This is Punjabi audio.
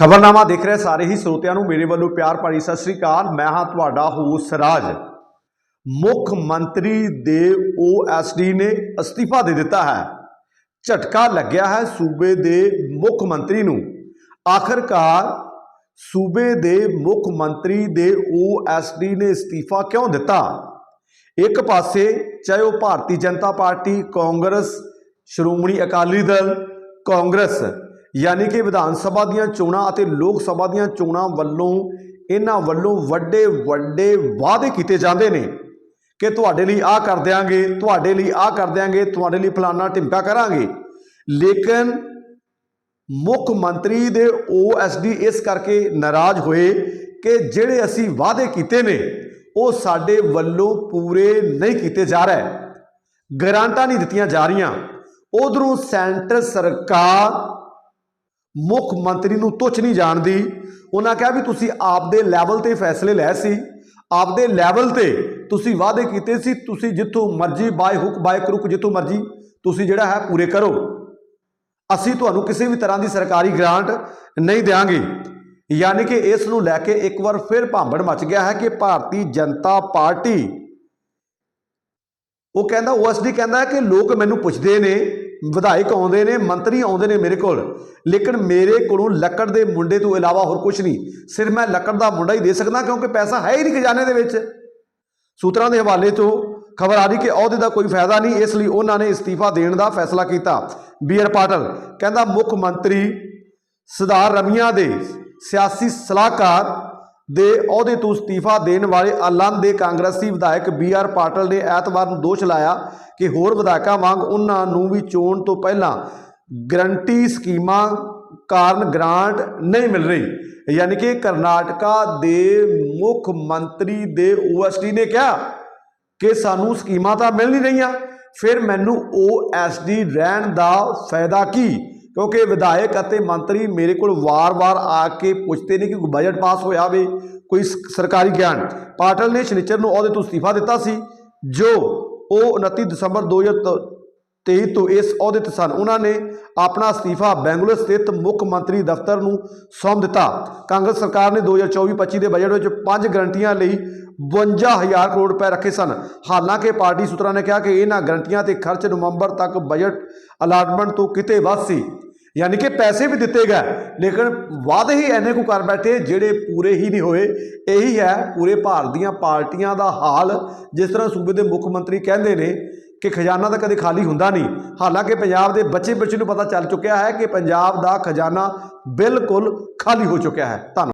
ਖਬਰਨਾਮਾ ਦੇਖ ਰਹੇ ਸਾਰੇ ਹੀ ਸਰੋਤਿਆਂ ਨੂੰ ਮੇਰੇ ਵੱਲੋਂ ਪਿਆਰ ਭਰੀ ਸਤਿ ਸ੍ਰੀ ਅਕਾਲ। ਮੈਂ ਹਾਂ ਤੁਹਾਡਾ ਹੋਸ ਰਾਜ। ਮੁੱਖ ਮੰਤਰੀ ਦੇ ਓਐਸਡੀ ਨੇ ਅਸਤੀਫਾ ਦੇ ਦਿੱਤਾ ਹੈ। ਝਟਕਾ ਲੱਗਿਆ ਹੈ ਸੂਬੇ ਦੇ ਮੁੱਖ ਮੰਤਰੀ ਨੂੰ। ਆਖਰਕਾਰ ਸੂਬੇ ਦੇ ਮੁੱਖ ਮੰਤਰੀ ਦੇ ਓਐਸਡੀ ਨੇ ਅਸਤੀਫਾ ਕਿਉਂ ਦਿੱਤਾ? ਇੱਕ ਪਾਸੇ ਚਾਹੇ ਉਹ Bharatiya Janata Party, Congress, Shiromani Akali Dal, Congress. ਯਾਨੀ ਕਿ ਵਿਧਾਨ ਸਭਾ ਦੀਆਂ ਚੋਣਾਂ ਅਤੇ ਲੋਕ ਸਭਾ ਦੀਆਂ ਚੋਣਾਂ ਵੱਲੋਂ, ਇਹਨਾਂ ਵੱਲੋਂ ਵੱਡੇ ਵੱਡੇ ਵਾਅਦੇ ਕੀਤੇ ਜਾਂਦੇ ਨੇ ਕਿ ਤੁਹਾਡੇ ਲਈ ਆਹ ਕਰ ਦਿਆਂਗੇ, ਤੁਹਾਡੇ ਲਈ ਆਹ ਕਰ ਦਿਆਂਗੇ, ਤੁਹਾਡੇ ਲਈ ਫਲਾਨਾ ਢਿਮਕਾ ਕਰਾਂਗੇ। ਲੇਕਿਨ ਮੁੱਖ ਮੰਤਰੀ ਦੇ ਓਐਸਡੀ ਇਸ ਕਰਕੇ ਨਾਰਾਜ਼ ਹੋਏ ਕਿ ਜਿਹੜੇ ਅਸੀਂ ਵਾਅਦੇ ਕੀਤੇ ਨੇ, ਉਹ ਸਾਡੇ ਵੱਲੋਂ ਪੂਰੇ ਨਹੀਂ ਕੀਤੇ ਜਾ ਰਹੇ। ਗਰਾਂਟਾਂ ਨਹੀਂ ਦਿੱਤੀਆਂ ਜਾ ਰਹੀਆਂ। ਉਧਰੋਂ ਸੈਂਟਰ ਸਰਕਾਰ ਮੁੱਖ ਮੰਤਰੀ ਨੂੰ ਤੁੱਛ ਨਹੀਂ ਜਾਣਦੀ। ਉਹਨਾਂ ਕਿਹਾ ਵੀ ਤੁਸੀਂ ਆਪਦੇ ਲੈਵਲ ਤੇ ਫੈਸਲੇ ਲੈ ਸੀ। ਆਪਦੇ ਲੈਵਲ ਤੇ ਤੁਸੀਂ ਵਾਅਦੇ ਕੀਤੇ ਸੀ। ਤੁਸੀਂ ਜਿੱਥੋਂ ਮਰਜ਼ੀ ਬਾਏ ਹੁਕ ਬਾਏ ਕਰੁਕ ਜਿੱਥੋਂ ਮਰਜ਼ੀ ਤੁਸੀਂ ਜਿਹੜਾ ਹੈ ਪੂਰੇ ਕਰੋ। ਅਸੀਂ ਤੁਹਾਨੂੰ ਕਿਸੇ ਵੀ ਤਰ੍ਹਾਂ ਦੀ ਸਰਕਾਰੀ ਗ੍ਰਾਂਟ ਨਹੀਂ ਦੇਵਾਂਗੇ ਯਾਨੀ ਕਿ ਇਸ ਨੂੰ ਲੈ ਕੇ ਇੱਕ ਵਾਰ ਫਿਰ ਭਾਂਬੜ ਮਚ ਗਿਆ ਹੈ ਕਿ ਭਾਰਤੀ ਜਨਤਾ ਪਾਰਟੀ ਉਹ ਕਹਿੰਦਾ ਓਐਸਡੀ ਕਹਿੰਦਾ ਕਿ ਲੋਕ ਮੈਨੂੰ ਪੁੱਛਦੇ ਨੇ ਵਿਧਾਇਕ ਆਉਂਦੇ ਨੇ, ਮੰਤਰੀ ਆਉਂਦੇ ਨੇ ਮੇਰੇ ਕੋਲ, ਲੇਕਿਨ ਮੇਰੇ ਕੋਲੋਂ ਲੱਕੜ ਦੇ ਮੁੰਡੇ ਤੋਂ ਇਲਾਵਾ ਹੋਰ ਕੁਝ ਨਹੀਂ। ਸਿਰਫ ਮੈਂ ਲੱਕੜ ਦਾ ਮੁੰਡਾ ਹੀ ਦੇ ਸਕਦਾ ਕਿਉਂਕਿ ਪੈਸਾ ਹੈ ਹੀ ਨਹੀਂ ਖਜ਼ਾਨੇ ਦੇ ਵਿੱਚ। ਸੂਤਰਾਂ ਦੇ ਹਵਾਲੇ ਤੋਂ ਖਬਰ ਆ ਰਹੀ ਕਿ ਅਹੁਦੇ ਦਾ ਕੋਈ ਫਾਇਦਾ ਨਹੀਂ, ਇਸ ਲਈ ਉਹਨਾਂ ਨੇ ਅਸਤੀਫਾ ਦੇਣ ਦਾ ਫੈਸਲਾ ਕੀਤਾ। ਬੀਆਰ ਪਾਟਲ ਕਹਿੰਦਾ ਮੁੱਖ ਮੰਤਰੀ ਸਰਦਾਰ ਰਮੀਆਂ ਦੇ ਸਿਆਸੀ ਸਲਾਹਕਾਰ ਦੇ ਅਹੁਦੇ ਤੋਂ ਅਸਤੀਫਾ ਦੇਣ ਵਾਲੇ ਆਲਮ ਦੇ ਕਾਂਗਰਸੀ ਵਿਧਾਇਕ ਬੀ ਆਰ ਪਾਟਲ ਨੇ ਐਤਵਾਰ ਨੂੰ ਦੋਸ਼ ਲਾਇਆ ਕਿ ਹੋਰ ਵਿਧਾਇਕਾਂ ਵਾਂਗ ਉਹਨਾਂ ਨੂੰ ਵੀ ਚੋਣ ਤੋਂ ਪਹਿਲਾਂ ਗਰੰਟੀ ਸਕੀਮਾਂ ਕਾਰਨ ਗ੍ਰਾਂਟ ਨਹੀਂ ਮਿਲ ਰਹੀ। ਯਾਨੀ ਕਿ ਕਰਨਾਟਕਾ ਦੇ ਮੁੱਖ ਮੰਤਰੀ ਦੇ ਓਐਸਡੀ ਨੇ ਕਿਹਾ ਕਿ ਸਾਨੂੰ ਸਕੀਮਾਂ ਤਾਂ ਮਿਲ ਨਹੀਂ ਰਹੀਆਂ, ਫਿਰ ਮੈਨੂੰ ਓਐਸਡੀ ਰਹਿਣ ਦਾ ਫਾਇਦਾ ਕੀ? ਕਿਉਂਕਿ ਵਿਧਾਇਕ ਅਤੇ ਮੰਤਰੀ ਮੇਰੇ ਕੋਲ ਵਾਰ-ਵਾਰ ਆ ਕੇ ਪੁੱਛਦੇ ਨੇ ਕਿ ਕੋਈ ਬਜਟ ਪਾਸ ਹੋਇਆ ਵੇ, ਕੋਈ ਸਰਕਾਰੀ ਗਿਆਨ। ਪਾਟਲ ਨੇ ਸ਼ਨੀਚਰ ਨੂੰ ਅਹੁਦੇ ਤੋਂ ਅਸਤੀਫਾ ਦਿੱਤਾ ਸੀ, ਜੋ ਉਹ 29 ਦਸੰਬਰ 2023 ਤੋਂ ਇਸ ਅਹੁਦੇ ਤੇ ਸਨ। ਉਹਨਾਂ ਨੇ ਆਪਣਾ ਅਸਤੀਫਾ ਬੈਂਗਲੌਰ ਸਥਿਤ ਮੁੱਖ ਮੰਤਰੀ ਦਫ਼ਤਰ ਨੂੰ ਸੌਂਪ ਦਿੱਤਾ। ਕਾਂਗਰਸ ਸਰਕਾਰ ਨੇ 2024-25 ਦੇ ਬਜਟ ਵਿੱਚ ਪੰਜ ਗਰੰਟੀਆਂ ਲਈ 52000 ਕਰੋੜ ਰੁਪਏ ਰੱਖੇ ਸਨ। ਹਾਲਾਂਕਿ ਪਾਰਟੀ ਸੂਤਰਾਂ ਨੇ ਕਿਹਾ ਕਿ ਇਹਨਾਂ ਗਰੰਟੀਆਂ ਤੇ ਖਰਚ ਨਵੰਬਰ ਤੱਕ ਬਜਟ ਅਲਾਟਮੈਂਟ ਤੋਂ ਕਿਤੇ ਵੱਧ ਸੀ। ਯਾਨੀ ਕਿ ਪੈਸੇ ਵੀ ਦਿੱਤੇ ਗਏ, ਲੇਕਿਨ ਵਾਅਦੇ ਹੀ ਐਨੇ ਕੁ ਕਰ ਬੈਠੇ ਜਿਹੜੇ ਪੂਰੇ ਹੀ ਨਹੀਂ ਹੋਏ। ਇਹੀ ਹੈ ਪੂਰੇ ਭਾਰਤ ਦੀਆਂ ਪਾਰਟੀਆਂ ਦਾ ਹਾਲ, ਜਿਸ ਤਰ੍ਹਾਂ ਸੂਬੇ ਦੇ ਮੁੱਖ ਮੰਤਰੀ ਕਹਿੰਦੇ ਨੇ ਕਿ ਖਜ਼ਾਨਾ ਤਾਂ ਕਦੇ ਖਾਲੀ ਹੁੰਦਾ ਨਹੀਂ। ਹਾਲਾਂਕਿ ਪੰਜਾਬ ਦੇ ਬੱਚੇ ਬੱਚੇ ਨੂੰ ਪਤਾ ਚੱਲ ਚੁੱਕਿਆ ਹੈ ਕਿ ਪੰਜਾਬ ਦਾ ਖਜ਼ਾਨਾ ਬਿਲਕੁਲ ਖਾਲੀ ਹੋ ਚੁੱਕਿਆ ਹੈ। ਧੰਨਵਾਦ।